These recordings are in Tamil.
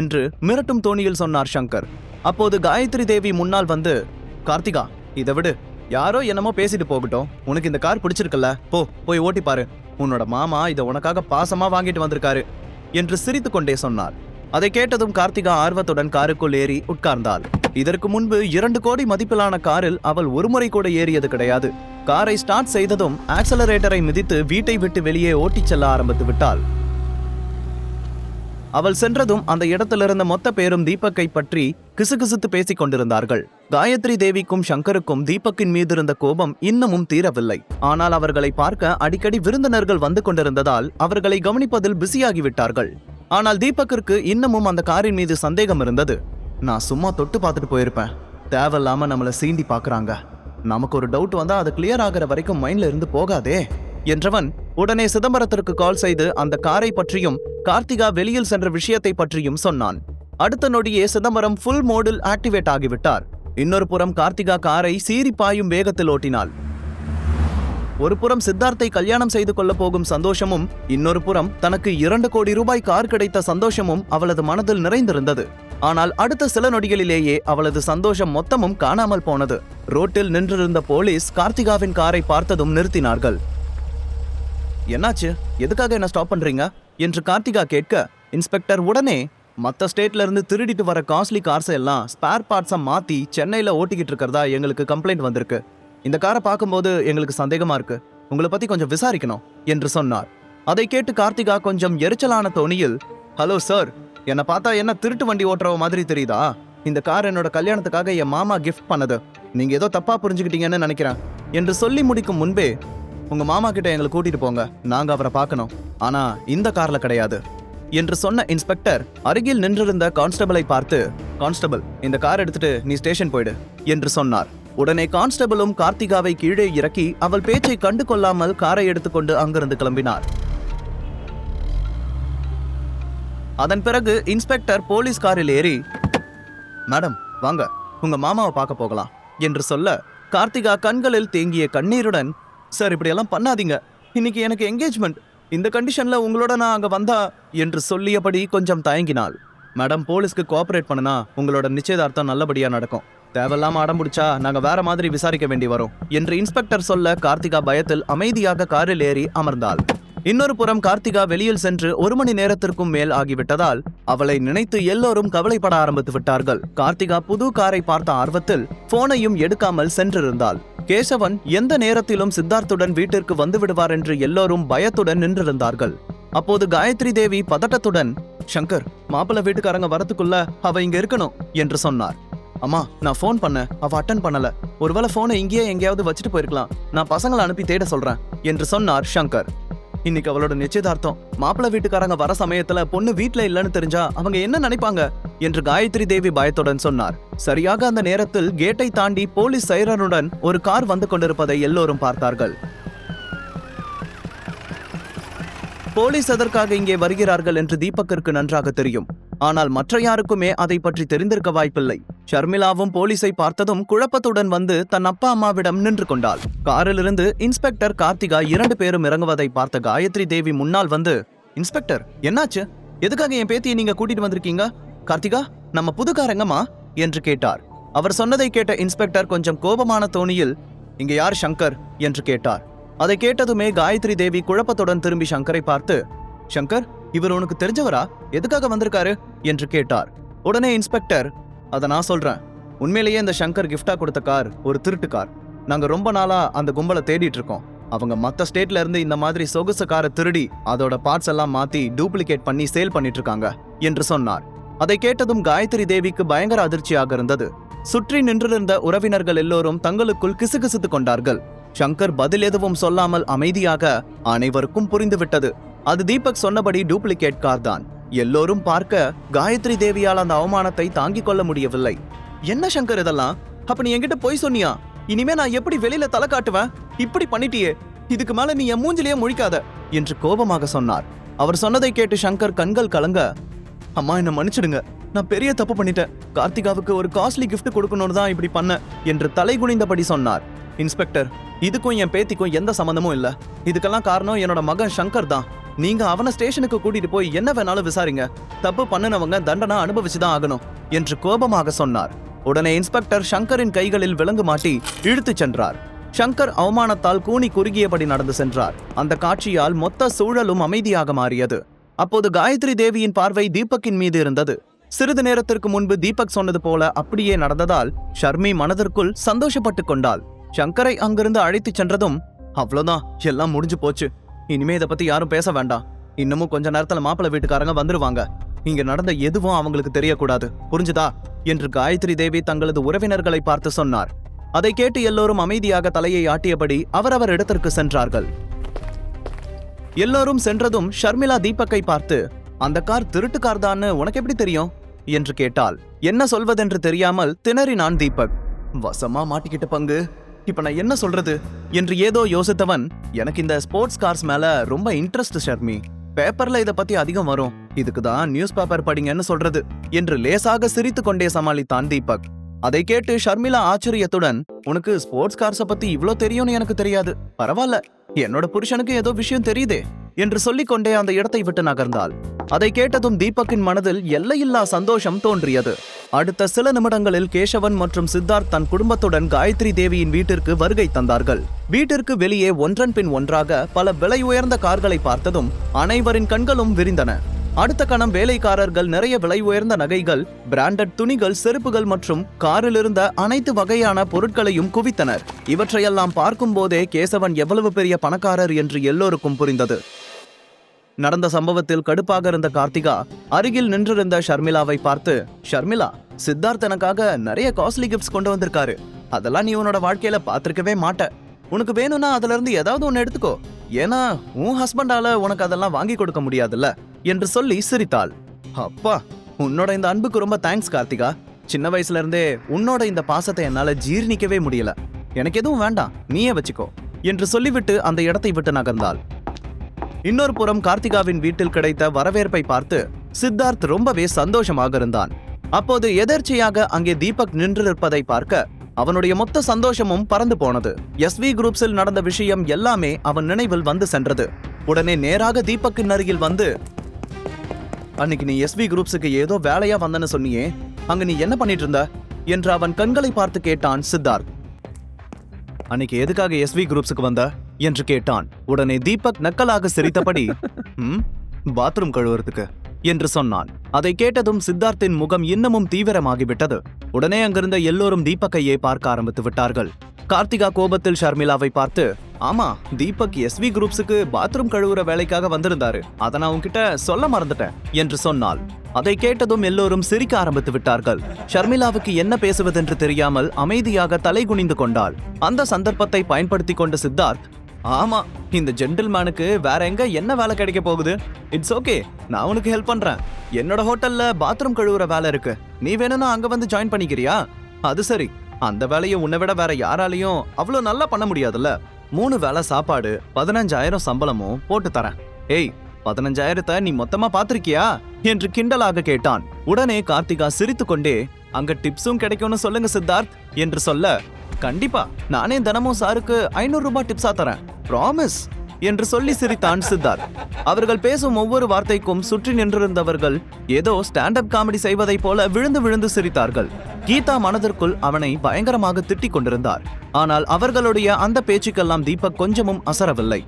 என்று மிரட்டும் தோணியில் சொன்னார் சங்கர். அப்போது காயத்ரி தேவி முன்னால் வந்து கார்த்திகா இதை விடு. யாரோ என்னமோ பேசிட்டு போகட்டும். உனக்கு இந்த கார் பிடிச்சிருக்குல்ல. போ போய் ஓட்டி பாரு. உன்னோட மாமா இதை உனக்காக பாசமா வாங்கிட்டு வந்திருக்காரு என்று சிரித்துக்கொண்டே சொன்னார். அதை கேட்டதும் கார்த்திகா ஆர்வத்துடன் காருக்குள் ஏறி உட்கார்ந்தாள். இதற்கு முன்பு இரண்டு கோடி மதிப்பிலான காரில் அவள் ஒருமுறை கூட ஏறியது கிடையாது. காரை ஸ்டார்ட் செய்ததும் ஆக்சலரேட்டரை மிதித்து வீட்டை விட்டு வெளியே ஓட்டிச் செல்ல ஆரம்பித்து விட்டாள். அவள் சென்றதும் அந்த இடத்திலிருந்த மொத்த பேரும் தீபக்கை பற்றி கிசுகிசுத்து பேசிக் கொண்டிருந்தார்கள். காயத்ரி தேவிக்கும் சங்கருக்கும் தீபக்கின் மீது இருந்த கோபம் இன்னமும் தீரவில்லை. ஆனால் அவர்களை பார்க்க அடிக்கடி விருந்தினர்கள் வந்து கொண்டிருந்ததால் அவர்களை கவனிப்பதில் பிஸியாகிவிட்டார்கள். ஆனால் தீபக்கிற்கு இன்னமும் அந்த காரின் மீது சந்தேகம் இருந்தது. நான் சும்மா தொட்டு பார்த்துட்டு போயிருப்பேன். தேவையில்லாம நம்மளை சீண்டி பார்க்குறாங்க. நமக்கு ஒரு டவுட் வந்தா அது கிளியர் ஆகிற வரைக்கும் மைண்ட்ல இருந்து போகாதே. என்றவன் உடனே சிதம்பரத்திற்கு கால் செய்து அந்த காரை பற்றியும் கார்த்திகா வெளியில் சென்ற விஷயத்தை பற்றியும் சொன்னான். அடுத்த நொடியே சிதம்பரம் ஃபுல் மோடில் ஆக்டிவேட் ஆகிவிட்டார். இன்னொரு புறம் கார்த்திகா காரை சீறி பாயும் வேகத்தில் ஓட்டினாள். ஒரு புறம் சித்தார்த்தை கல்யாணம் செய்து கொள்ள போகும் சந்தோஷமும் இன்னொரு புறம் தனக்கு இரண்டு கோடி ரூபாய் கார் கிடைத்த சந்தோஷமும் அவளது மனதில் நிறைந்திருந்தது. ஆனால் அடுத்த சில நொடிகளிலேயே அவளது சந்தோஷம் மொத்தமும் காணாமல் போனது. ரோட்டில் நின்றிருந்த போலீஸ் கார்த்திகாவின் காரை பார்த்ததும் நிறுத்தினார்கள். என்னாச்சு? எதுக்காக என்ன ஸ்டாப் பண்றீங்க? என்று கார்த்திகா கேட்க இன்ஸ்பெக்டர் உடனே மற்ற ஸ்டேட்ல இருந்து திருடிட்டு வர காஸ்ட்லி கார்ஸை எல்லாம் ஸ்பேர் பார்ட்ஸை மாத்தி சென்னையில ஓட்டிக்கிட்டு இருக்கிறதா எங்களுக்கு கம்ப்ளைண்ட் வந்திருக்கு. இந்த காரை பார்க்கும்போது எங்களுக்கு சந்தேகமா இருக்கு. உங்களை பத்தி கொஞ்சம் விசாரிக்கணும் என்று சொன்னார். அதை கேட்டு கார்த்திகா கொஞ்சம் எரிச்சலான தோணியில் ஹலோ சார் என்னை பார்த்தா என்ன திருட்டு வண்டி ஓட்டுறவ மாதிரி தெரியுதா? இந்த கார் என்னோட கல்யாணத்துக்காக என் மாமா கிஃப்ட் பண்ணது. நீங்க ஏதோ தப்பா புரிஞ்சுக்கிட்டீங்கன்னு நினைக்கிறேன் என்று சொல்லி முடிக்கும் முன்பே உங்க மாமா கிட்ட எங்களை கூட்டிட்டு போங்க. நாங்க அவரை பார்க்கணும். ஆனா இந்த கார்ல கிடையாது. என்று சொன்ன இன்ஸ்பெக்டர் அருகில் நின்றிருந்த கான்ஸ்டபிளை பார்த்து கான்ஸ்டபிள் இந்த கார் எடுத்துட்டு நீ ஸ்டேஷன் போயிடு என்று சொன்னார். உடனே கான்ஸ்டபிளும் கார்த்திகாவை கீழே இறக்கி அவள் பேச்சை கண்டு கொள்ளாமல் காரை எடுத்துக்கொண்டு அங்கிருந்து கிளம்பினார். அதன் பிறகு இன்ஸ்பெக்டர் போலீஸ் காரில் ஏறி மேடம் வாங்க உங்க மாமாவை பார்க்க போகலாம் என்று சொல்ல கார்த்திகா கண்களில் தேங்கிய கண்ணீருடன் சார் இப்படியெல்லாம் பண்ணாதீங்க. இன்னைக்கு எனக்கு என்கேஜ்மெண்ட் இந்த கண்டிஷனில் உங்களோட நான் அங்கே வந்தா என்று சொல்லியபடி கொஞ்சம் தயங்கினாள். மேடம் போலீஸ்க்கு கோஆப்ரேட் பண்ணுனா உங்களோட நிச்சயதார்த்தம் நல்லபடியாக நடக்கும். தேவையில்லாம அடம் பிடிச்சா நாங்கள் வேற மாதிரி விசாரிக்க வேண்டி வரும் என்று இன்ஸ்பெக்டர் சொல்ல கார்த்திகா பயத்தில் அமைதியாக காரில் ஏறி அமர்ந்தாள். இன்னொரு புறம் கார்த்திகா வெளியில் சென்று ஒரு மணி நேரத்திற்கும் மேல் ஆகிவிட்டதால் அவளை நினைத்து எல்லோரும் கவலைப்பட ஆரம்பித்து விட்டார்கள். கார்த்திகா புது காரை பார்த்த ஆர்வத்தில் போனையும் எடுக்காமல் சென்றிருந்தாள். கேசவன் எந்த நேரத்திலும் சித்தார்த்துடன் வீட்டிற்கு வந்து விடுவார் என்று எல்லோரும் பயத்துடன் நின்றிருந்தார்கள். அப்போது காயத்ரி தேவி பதட்டத்துடன் சங்கர் மாப்பிள்ளை வீட்டுக்காரங்க வரத்துக்குள்ள அவ இங்க இருக்கணும் என்று சொன்னார். அம்மா நான் ஃபோன் பண்ணேன் அவ அட்டன் பண்ணல. ஒருவேளை போனை இங்கேயே எங்கேயாவது வச்சுட்டு போயிருக்கலாம். நான் பசங்களை அனுப்பி தேட சொல்றேன் என்று சொன்னார் சங்கர். இன்னைக்கு அவளோட நிச்சயதார்த்தம். மாப்பிள்ளை வீட்டுக்காரங்க வர சமயத்துல பொண்ணு வீட்ல இல்லன்னு தெரிஞ்சா அவங்க என்ன நினைப்பாங்க? என்று காயத்ரி தேவி பயத்துடன் சொன்னார். சரியாக அந்த நேரத்தில் கேட்டை தாண்டி போலீஸ் சைரனுடன் ஒரு கார் வந்து கொண்டிருப்பதை எல்லோரும் பார்த்தார்கள். போலீஸ் எதற்காக இங்கே வருகிறார்கள் என்று தீபக்கிற்கு நன்றாக தெரியும். ஆனால் மற்ற யாருக்குமே அதை பற்றி தெரிந்திருக்க வாய்ப்பில்லை. ஷர்மிளாவும் போலீஸை பார்த்ததும் குழப்பத்துடன் வந்து தன் அப்பா அம்மாவிடம் நின்று கொண்டாள். காரிலிருந்து இன்ஸ்பெக்டர் கார்த்திகா இரண்டு பேரும் இறங்குவதை பார்த்த காயத்ரி தேவி முன்னால் வந்து இன்ஸ்பெக்டர் என்னாச்சு? எதுக்காக என் பேத்தியை நீங்க கூட்டிட்டு வந்திருக்கீங்க? கார்த்திகா நம்ம புதுக்காரங்கம்மா? என்று கேட்டார். அவர் சொன்னதை கேட்ட இன்ஸ்பெக்டர் கொஞ்சம் கோபமான தோணியில் இங்க யார் சங்கர்? என்று கேட்டார். அதை கேட்டதுமே காயத்ரி தேவி குழப்பத்துடன் திரும்பி சங்கரை பார்த்து சங்கர் இவர் உனக்கு தெரிஞ்சவரா? எதுக்காக வந்திருக்காரு? என்று கேட்டார். உடனே இன்ஸ்பெக்டர் அதை நான் சொல்றேன். உண்மையிலேயே இந்த சங்கர் கிஃப்டா கொடுத்த கார் ஒரு திருட்டு கார். நாங்க ரொம்ப நாளா அந்த கும்பலை தேடிட்டு இருக்கோம். அவங்க மத்த ஸ்டேட்ல இருந்து இந்த மாதிரி சொகுசு காரை திருடி அதோட பார்ட்ஸ் எல்லாம் மாத்தி டூப்ளிகேட் பண்ணி சேல் பண்ணிட்டு இருக்காங்க என்று சொன்னார். அதை கேட்டதும் காயத்ரி தேவிக்கு பயங்கர அதிர்ச்சியாக இருந்தது. சுற்றி நின்றிருந்த உறவினர்கள் எல்லோரும் தங்களுக்குள் கிசுகிசுத்துக் கொண்டார்கள். சங்கர் பதில் எதுவும் சொல்லாமல் அமைதியாக அனைவருக்கும் புரிந்துவிட்டது. அது தீபக் சொன்னபடி டூப்ளிகேட் கார் தான் எல்லோரும் பார்க்க காயத்ரி தேவியால் அந்த அவமானத்தை தாங்கிக் கொள்ள முடியவில்லை. என்ன சங்கர் இதெல்லாம்? அப்ப நீ என்கிட்ட போய் சொன்னியா? இனிமே நான் எப்படி வெளியில தலை காட்டுவேன்? இப்படி பண்ணிட்டியே. இதுக்கு மேல நீ என் மூஞ்சிலேயே முழிக்காத என்று கோபமாக சொன்னார். அவர் சொன்னதை கேட்டு சங்கர் கண்கள் கலங்க. அம்மா என்ன மன்னிச்சிடுங்க. நான் பெரிய தப்பு பண்ணிட்டேன். கார்த்திகாவுக்கு ஒரு காஸ்ட்லி கிஃப்ட் கொடுக்கணும்னு தான் இப்படி பண்ண என்று தலை குனிந்தபடி சொன்னார். இன்ஸ்பெக்டர் இதுக்கும் என் பேத்திக்கும் எந்த சம்மந்தமும் இல்லை. இதுக்கெல்லாம் காரணம் என்னோட மகன் சங்கர் தான். நீங்க அவனை ஸ்டேஷனுக்கு கூட்டிட்டு போய் என்ன வேணாலும் விசாரிங்க. தப்பு பண்ணுனவங்க தண்டனை அனுபவிச்சுதான் ஆகணும் என்று கோபமாக சொன்னார். உடனே இன்ஸ்பெக்டர் சங்கரின் கைகளில் விலங்கு மாட்டி இழுத்துச் சென்றார். சங்கர் அவமானத்தால் கூனி குறுகியபடி நடந்து சென்றார். அந்த காட்சியால் மொத்த சூழலும் அமைதியாக மாறியது. அப்போது காயத்ரி தேவியின் பார்வை தீபக்கின் மீது இருந்தது. சிறிது நேரத்திற்கு முன்பு தீபக் சொன்னது போல அப்படியே நடந்ததால் ஷர்மி மனதிற்குள் சந்தோஷப்பட்டு கொண்டாள். சங்கரை அங்கிருந்து அழைத்துச் சென்றதும் அவ்வளோதான் எல்லாம் முடிஞ்சு போச்சு. இனிமே இதை பத்தி யாரும் பேச வேண்டாம். இன்னமும் கொஞ்ச நேரத்துல மாப்பிள்ளை வீட்டுக்காரங்க வந்துருவாங்க. இங்க நடந்த எதுவும் அவங்களுக்கு தெரியக்கூடாது. புரிஞ்சுதா? என்று காயத்ரி தேவி தங்களது உறவினர்களை பார்த்து சொன்னார். அதை கேட்டு எல்லோரும் அமைதியாக தலையை ஆட்டியபடி அவரவர் இடத்திற்கு சென்றார்கள். எல்லோரும் சென்றதும் ஷர்மிளா தீபக்கை பார்த்து அந்த கார் திருட்டு கார் தான்னு உனக்கு எப்படி தெரியும்? என்று கேட்டால் என்ன சொல்வதென்று தெரியாமல் திணறினான் தீபக். வசமா மாட்டிக்கிட்ட பங்கு. இப்ப நான் என்ன சொல்றது? என்று ஏதோ யோசித்தவன் எனக்கு இந்த ஸ்போர்ட்ஸ் கார்ஸ் மேல ரொம்ப இன்ட்ரெஸ்ட் ஷர்மி. பேப்பர்ல இதை பத்தி அதிகம் வரும். இதுக்கு தான் நியூஸ் பேப்பர் படிங்கன்னு சொல்றது என்று லேசாக சிரித்து கொண்டே சமாளித்தான் தீபக். அதை கேட்டு ஷர்மிளா ஆச்சரியத்துடன் உனக்கு ஸ்போர்ட்ஸ் கார்ஸ பத்தி இவ்வளோ தெரியும்னு எனக்கு தெரியாது. பரவாயில்ல என்னோட புருஷனுக்கு ஏதோ விஷயம் தெரியுதே என்று சொல்லிக்கொண்டே அந்த இடத்தை விட்டு நகர்ந்தாள். அதை கேட்டதும் தீபக்கின் மனதில் எல்லையில்லா சந்தோஷம் தோன்றியது. அடுத்த சில நிமிடங்களில் கேசவன் மற்றும் சித்தார்த் தன் குடும்பத்துடன் காயத்ரி தேவியின் வீட்டிற்கு வருகை தந்தார்கள். வீட்டிற்கு வெளியே ஒன்றன் பின் ஒன்றாக பல விலை உயர்ந்த கார்களை பார்த்ததும் அனைவரின் கண்களும் விரிந்தன. அடுத்த கணம் வேலைக்காரர்கள் நிறைய விலை உயர்ந்த நகைகள் பிராண்டட் துணிகள் செருப்புகள் மற்றும் காரில் இருந்த அனைத்து வகையான பொருட்களையும் குவித்தனர். இவற்றையெல்லாம் பார்க்கும்போதே கேசவன் எவ்வளவு பெரிய பணக்காரர் என்று எல்லோருக்கும் புரிந்தது. நடந்த சம்பவத்தில் கடுப்பாக இருந்த கார்த்திகா அருகில் நின்றிருந்த ஷர்மிளாவை பார்த்து ஷர்மிளா சித்தார்த் எனக்காக நிறைய காஸ்ட்லி கிஃப்ட்ஸ் கொண்டு வந்திருக்காரு. அதெல்லாம் நீ உன்னோட வாழ்க்கையில பார்த்துருக்கவே மாட்ட. உனக்கு வேணும்னா அதுல இருந்து ஏதாவது ஒன்னு எடுத்துக்கோ. ஏன்னா உன் ஹஸ்பண்டால உனக்கு அதெல்லாம் வாங்கி கொடுக்க முடியாதுல்ல என்று சொல்லி சிரித்தாள். அப்பா உன்னோட இந்த அன்புக்கு ரொம்ப தேங்க்ஸ் கார்த்திகா. சின்ன வயசுல இருந்தே உன்னோட இந்த பாசத்தை என்னால ஜீர்ணிக்கவே முடியல. எனக்கு எதுவும் வேண்டாம் நீயே வச்சுக்கோ என்று சொல்லிவிட்டு அந்த இடத்தை விட்டு நகர்ந்தாள். இன்னொரு புறம் கார்த்திகாவின் வீட்டில் கிடைத்த வரவேற்பை பார்த்து சித்தார்த் ரொம்பவே சந்தோஷமாக இருந்தான். அப்போது எதர்ச்சியாக அங்கே தீபக் நின்றிருப்பதை பார்க்க அவனுடைய மொத்த சந்தோஷமும் பறந்து போனது. எஸ்வி குரூப்ஸில் நடந்த விஷயம் எல்லாமே அவன் நினைவில் வந்து சென்றது. உடனே நேராக தீபக்கின் அருகில் வந்து அன்னைக்கு நீ எஸ்வி குரூப்ஸுக்கு ஏதோ வேலையா வந்தன்னு சொன்னியே அங்க நீ என்ன பண்ணிட்டு இருந்த? என்று அவன் கண்களை பார்த்து கேட்டான் சித்தார்த். அன்னைக்கு எதுக்காக எஸ்வி குரூப்ஸுக்கு வந்த? என்று கேட்டான். உடனே தீபக் நக்கலாக சிரித்தபடி பாத்ரூம் கழுவுறதுக்கு என்று சொன்னான். அதை கேட்டதும் சித்தார்த்தின் முகம் இன்னமும் தீவிரமாகிவிட்டது. உடனே அங்கிருந்த எல்லோரும் தீபக்கையே பார்க்க ஆரம்பித்து விட்டார்கள். கார்த்திகா கோபத்தில் ஷர்மிளாவை பார்த்து ஆமா தீபக் எஸ்வி குரூப்ஸுக்கு பாத்ரூம் கழுவுற வேலைக்காக வந்திருந்தாரு. அதை நான் உன்கிட்ட சொல்ல மறந்துட்டேன் என்று சொன்னாள். அதை கேட்டதும் எல்லோரும் சிரிக்க ஆரம்பித்து விட்டார்கள். ஷர்மிளாவுக்கு என்ன பேசுவதென்று தெரியாமல் அமைதியாக தலை குனிந்து கொண்டாள். அந்த சந்தர்ப்பத்தை பயன்படுத்தி கொண்ட சித்தார்த் ஆமா இந்த ஜென்டில்மேனுக்கு வேற எங்க என்ன வேலை கிடைக்க போகுது? இட்ஸ் ஓகே நான் உனக்கு ஹெல்ப் பண்றேன். என்னோட ஹோட்டல்ல பாத்ரூம் கழுவுற வேலை இருக்கு. நீ வேணும்னா அங்க வந்து ஜாயின் பண்ணிக்கிறியா? அது சரி அந்த வேலையை உன்னை விட வேற யாராலையும் அவ்வளோ நல்லா பண்ண முடியாதுல்ல? மூணு வேலை சாப்பாடு பதினஞ்சாயிரம் சம்பளமும் போட்டு தரேன். ஏய் பதினஞ்சாயிரத்தை நீ மொத்தமா பாத்திருக்கியா என்று கிண்டலாக கேட்டான். உடனே கார்த்திகா சிரித்துக்கொண்டே அங்க டிப்ஸும் கிடைக்கும்னு சொல்லுங்க சித்தார்த் என்று சொல்ல கண்டிப்பா. நானே தினமும் சாருக்கு ஐநூறு ரூபாய் டிப்ஸா தரேன். ப்ராமிஸ் என்று சொல்லி சிரித்தான் சித்தார்த் அவர்கள் பேசும் ஒவ்வொரு வார்த்தைக்கும் சுற்றி நின்றிருந்தவர்கள் ஏதோ ஸ்டாண்ட் அப் காமெடி செய்வதைப் போல விழுந்து விழுந்து சிரித்தார்கள். கீதா மனதிற்குள் அவனை பயங்கரமாக திட்டிக் கொண்டிருந்தார். ஆனால் அவர்களுடைய அந்த பேச்சுக்கெல்லாம் தீபக் கொஞ்சமும் அசரவில்லை.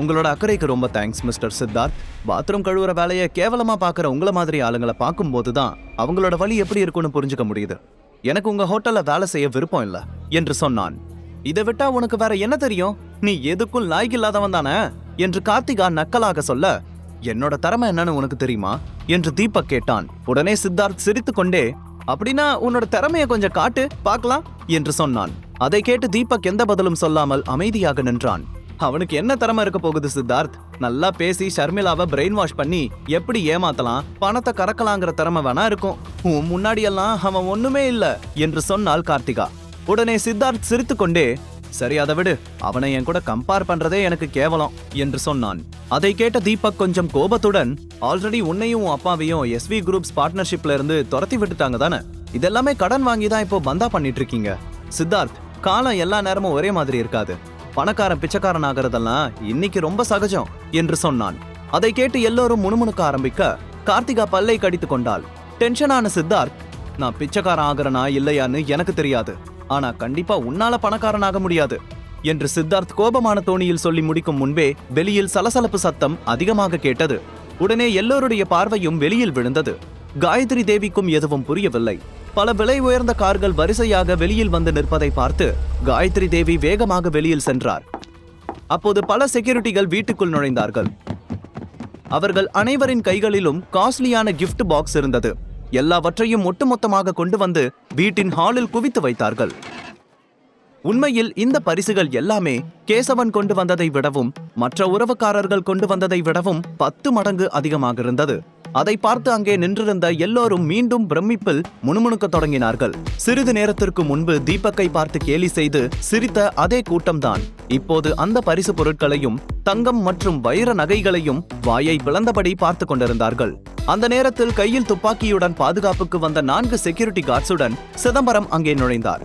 உங்களோட அக்கறைக்கு ரொம்ப தேங்க்ஸ் மிஸ்டர் சித்தார்த். பாத்ரூம் கழுவுற வேலையை கேவலமா பார்க்குற உங்களை மாதிரி ஆளுங்களை பார்க்கும்போது தான் அவங்களோட வழி எப்படி இருக்கும்னு புரிஞ்சுக்க முடியுது. எனக்கு உங்க ஹோட்டல்ல வேலை செய்ய விருப்பம் இல்ல என்று சொன்னான். இதை விட்டா உனக்கு வேற என்ன தெரியும்? நீ எதுக்கும் லாய்க்கில்லாதவன் தானே? என்று கார்த்திகா நக்கலாக சொல்ல என்னோட திறமை என்னன்னு உனக்கு தெரியுமா? என்று தீபக் கேட்டான். உடனே சித்தார்த் சிரித்துக்கொண்டே அப்படின்னா உன்னோட திறமைய கொஞ்சம் காட்டு பார்க்கலாம் என்று சொன்னான். அதை கேட்டு தீபக் எந்த பதிலும் சொல்லாமல் அமைதியாக நின்றான். அவனுக்கு என்ன திறமை இருக்க போகுது சித்தார்த்? நல்லா பேசி ஷர்மிளாவை பிரெயின் வாஷ் பண்ணி எப்படி ஏமாத்தலாம்? பணத்தை கறக்கலாங்கிற திறமை வேணா இருக்கும். உன் முன்னாடி எல்லாம் அவன் ஒண்ணுமே இல்ல என்று சொன்னாள் கார்த்திகா. உடனே சித்தார்த் சிரித்துக்கொண்டே சரி அதை விடு. அவனை என் கூட கம்பேர் பண்றதே எனக்கு கேவலம் என்று சொன்னான். அதை கேட்ட தீபக் கொஞ்சம் கோபத்துடன் ஆல்ரெடி உன்னையும் உன் அப்பாவையும் எஸ்வி குரூப்ஸ் பார்ட்னர்ஷிப்ல இருந்து துரத்தி விட்டுட்டாங்க தானே? இதெல்லாமே கடன் வாங்கி தான் இப்போ பந்தா பண்ணிட்டு இருக்கீங்க. சித்தார்த் காலம் எல்லா நேரமும் ஒரே மாதிரி இருக்காது. பணக்காரன் பிச்சைக்காரன் ஆகிறதெல்லாம் இன்னைக்கு ரொம்ப சகஜம் என்று சொன்னான். அதை கேட்டு எல்லோரும் முணுமுணுக்க ஆரம்பிக்க கார்த்திகா பல்லை கடித்து கொண்டாள். டென்ஷனான சித்தார்த் நான் பிச்சைக்காரன் ஆகிறனா இல்லையான்னு எனக்கு தெரியாது. ஆனா கண்டிப்பா உன்னால பணக்காரன் ஆக முடியாது என்று சித்தார்த் கோபமான தோணியில் சொல்லி முடிக்கும் முன்பே வெளியில் சலசலப்பு சத்தம் அதிகமாக கேட்டது. உடனே எல்லோருடைய பார்வையும் வெளியில் விழுந்தது. காயத்ரி தேவிக்கும் எதுவும் புரியவில்லை. பல விலை உயர்ந்த கார்கள் வரிசையாக வெளியில் வந்து நிற்பதை பார்த்து காயத்ரி தேவி வேகமாக வெளியில் சென்றார். அப்போது பல செக்யூரிட்டிகள் வீட்டுக்குள் நுழைந்தார்கள். அவர்கள் அனைவரின் கைகளிலும் காஸ்ட்லியான கிஃப்ட் பாக்ஸ் இருந்தது. எல்லாவற்றையும் ஒட்டுமொத்தமாக கொண்டு வந்து வீட்டின் ஹாலில் குவித்து வைத்தார்கள். உண்மையில் இந்த பரிசுகள் எல்லாமே கேசவன் கொண்டு வந்ததை விடவும் மற்ற உறவுக்காரர்கள் கொண்டு வந்ததை விடவும் பத்து மடங்கு அதிகமாக இருந்தது. அதை பார்த்து அங்கே நின்றிருந்த எல்லோரும் மீண்டும் பிரமிப்பில் முணுமுணுக்க தொடங்கினார்கள். சிறிது நேரத்திற்கு முன்பு தீபக்கை பார்த்து கேலி செய்து சிரித்த அதே கூட்டம்தான். இப்போது அந்த பரிசு பொருட்களையும் தங்கம் மற்றும் வைர நகைகளையும் வாயை பிளந்தபடி பார்த்து கொண்டிருந்தார்கள். அந்த நேரத்தில் கையில் துப்பாக்கியுடன் பாதுகாப்புக்கு வந்த நான்கு செக்யூரிட்டி கார்ட்ஸுடன் சிதம்பரம் அங்கே நுழைந்தார்.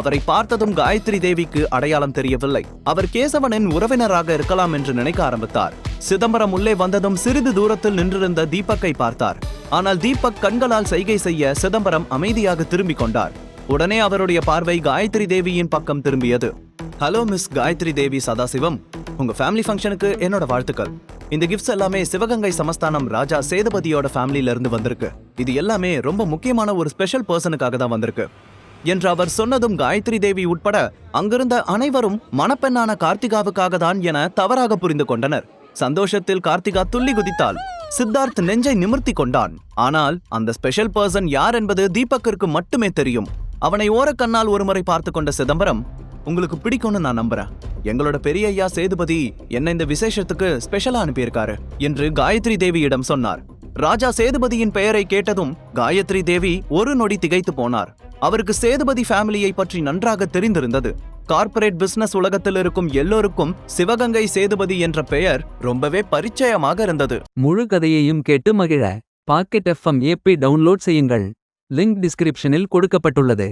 அவரை பார்த்ததும் காயத்ரி தேவிக்கு அடையாளம் தெரியவில்லை. அவர் கேசவனின் உறவினராக இருக்கலாம் என்று நினைக்க ஆரம்பித்தார். சிதம்பரம் உள்ளே வந்ததும் சிறிது தூரத்தில் நின்றிருந்த தீபக்கை பார்த்தார். ஆனால் தீபக் கண்களால் சைகை செய்ய சிதம்பரம் அமைதியாக திரும்பிக் கொண்டார். உடனே அவருடைய பார்வை காயத்ரி தேவியின் பக்கம் திரும்பியது. Hello miss Gayathri Devi Sadasivam. உங்க ஃபேமிலி ஃபங்க்ஷனுக்கு என்னோட வாழ்த்துக்கள். இந்த கிஃப்ட்ஸ் எல்லாமே சிவகங்கை சமஸ்தானம் ராஜா சேதுபதியோட ஃபேமிலியில இருந்து வந்திருக்கு. இது எல்லாமே ரொம்ப முக்கியமான ஒரு ஸ்பெஷல் பர்சனுக்காக தான் வந்திருக்கு. என்று அவர் சொன்னதும் காயத்ரி தேவி உட்பட அங்கிருந்த அனைவரும் மணப்பெண்ணான கார்த்திகாவுக்காக தான் என தவறாக புரிந்து கொண்டனர். சந்தோஷத்தில் கார்த்திகா துள்ளி குதித்தாள். சித்தார்த் நெஞ்சை நிமிர்த்தி கொண்டான். ஆனால் அந்த ஸ்பெஷல் பர்சன் யார் என்பது தீபக்கிற்கு மட்டுமே தெரியும். அவனை ஓரக்கண்ணால் ஒருமுறை பார்த்து கொண்ட சிதம்பரம் உங்களுக்கு பிடிக்கும்னு நான் நம்புறேன். எங்களோட பெரிய ஐயா சேதுபதி என்ன இந்த விசேஷத்துக்கு ஸ்பெஷலா அனுப்பியிருக்காரு என்று காயத்ரி தேவியிடம் சொன்னார். ராஜா சேதுபதியின் பெயரை கேட்டதும் காயத்ரி தேவி ஒரு நொடி திகைத்து போனார். அவருக்கு சேதுபதி ஃபேமிலியை பற்றி நன்றாக தெரிந்திருந்தது. கார்ப்பரேட் பிசினஸ் உலகத்தில் இருக்கும் எல்லோருக்கும் சிவகங்கை சேதுபதி என்ற பெயர் ரொம்பவே பரிச்சயமாக இருந்தது. முழு கதையையும் கேட்டு மகிழ. பாக்கெட் எஃப்எம் ஏபி டவுன்லோட் செய்யுங்கள். லிங்க் டிஸ்கிரிப்ஷனில் கொடுக்கப்பட்டுள்ளது.